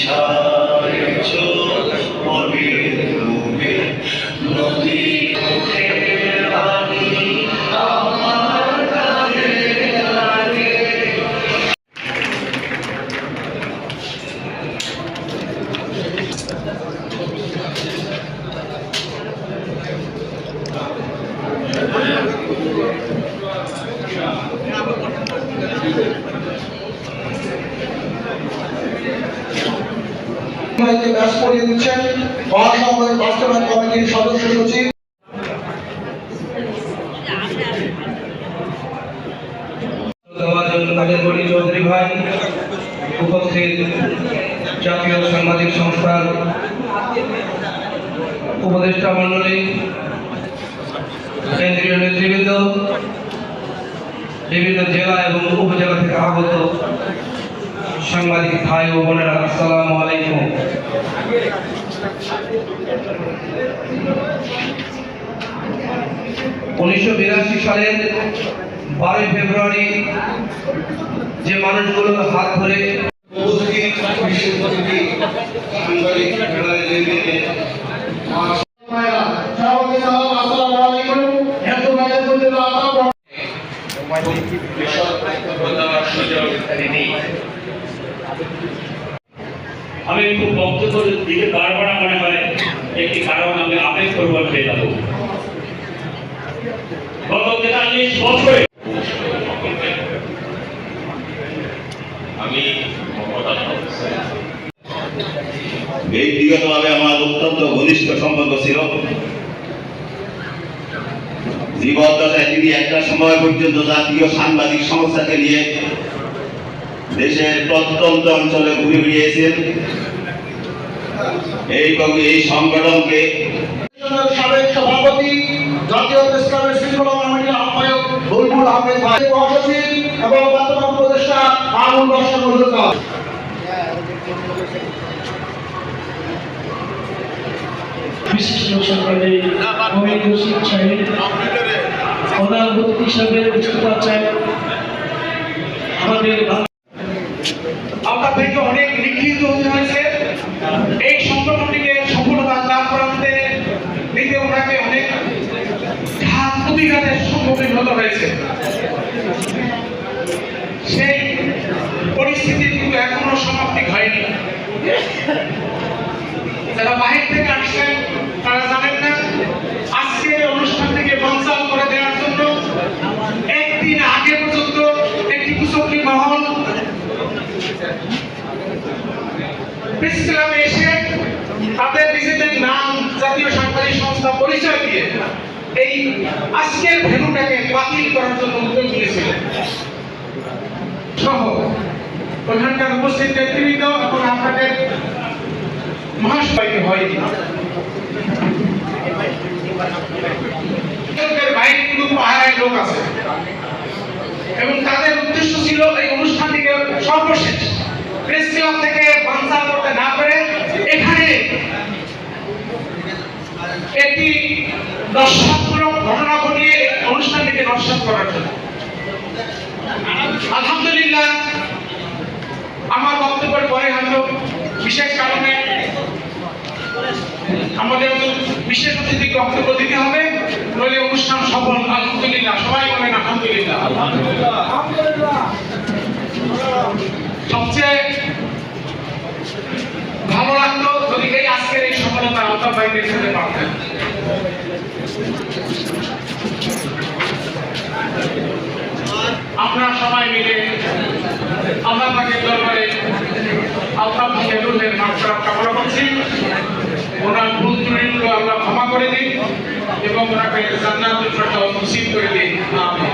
বিছায়েছ মাইকে ব্যাস করিয়ে দিচ্ছেন মহাসংঘের বাস্তবায়ন কমিটির সদস্য সচিব। উপদেষ্টা মণ্ডলী, কেন্দ্রীয় বিভিন্ন জেলা এবং উপজেলা থেকে আগত সাংবাদিক ভাই ও বোনেরা আসসালামু আলাইকুম উনিশশো বিরাশি সালের বারোই ফেব্রুয়ারি যে মানুষগুলো হাত ধরে ফেডারেল ইউনিয়নের সভাপতি সাহেব আসসালামু আলাইকুম এত বাজার করতে আলাদা আমি একটু বক্তব্য দিকে বারবার মনে হয়, একটি কারণ আমি আবেগ প্রবণ হয়ে যাব। গত তেতাল্লিশ বছরে সম্পর্ক ছিল। তিনি একটা সময় পর্যন্ত জাতীয় সাংবাদিক সংস্থাকে নিয়ে দেশের প্রত্যন্ত অঞ্চলে ঘুরে বেড়িয়েছেন। এই এই সংগঠনকে সাবেক সভাপতি জাতীয় প্রেস ক্লাবের শৃঙ্খলা কমিটির আহ্বায়ক বুলবুল আহমেদ ভাই মহাসচিব এবং বর্তমান উপদেষ্টা আবুল বাসা মজুমদার। বিশিষ্ট সরকারি অমিত রশিদ সাহেব প্রধান অতিথি হিসাবে উপস্থিত আমাদের আপনার থেকে অনেক লিখিত হতে হয়েছে এই সংগঠনটিকে সফলতা লাভ করাতে নিতে ওনাকে অনেক ঘাত প্রতিঘাতের সম্মুখীন হতে হয়েছে সেই পরিস্থিতি কিন্তু এখনও সমাপ্তি হয়নি যারা বাহির থেকে আসছেন, তারা জানেন না, আজকের এই অনুষ্ঠানটিকে বানচাল করে দেওয়ার জন্য একদিন আগে পর্যন্ত একটি কুচক্রি মহল প্রেস এসে তাদের নিজেদের নাম জাতীয় সাংবাদিক সংস্থা পরিচয় দিয়ে এই আজকের ভেনুটাকে বাতিল করার জন্য উদ্যোগ নিয়েছিলেন। সহ ওখানকার উপস্থিত নেতৃবৃন্দ আপনাদের মহাশয়কে হয়নি লোকের বাইরে কিন্তু লোক আছে। এবং তাদের উদ্দেশ্য ছিল এই অনুষ্ঠানটিকে সর্বশেষ প্রেস ক্লাব থেকে বানচাল করতে না পারে এখানে একটি ঘটনা ঘটিয়ে অনুষ্ঠানটিকে নস্বাত করার জন্য। আলহামদুলিল্লাহ আমার বক্তব্যের পরে হয়তো বিশেষ কারণে আমাদের তো বিশেষ অতিথিকে বক্তব্য দিতে হবে। নইলে অনুষ্ঠান সফল, আলহামদুলিল্লাহ। সবাই বলেন আলহামদুলিল্লাহ। সবচেয়ে ভালো লাগতো যদি এই আজকের এই সফলতা আলতাফ ভাই দেখতে পারতেন। আমরা সবাই মিলে আল্লাহ পাকের দরবারে আলতাফ ভাইয়ের রুহের মাত্রা কামনা করছি। ওনার ভুল ত্রুটিগুলো আল্লাহ ক্ষমা করে দিন এবং ওনাকে জান্নাতুল ফেরদাউস করে দিন। আমিন।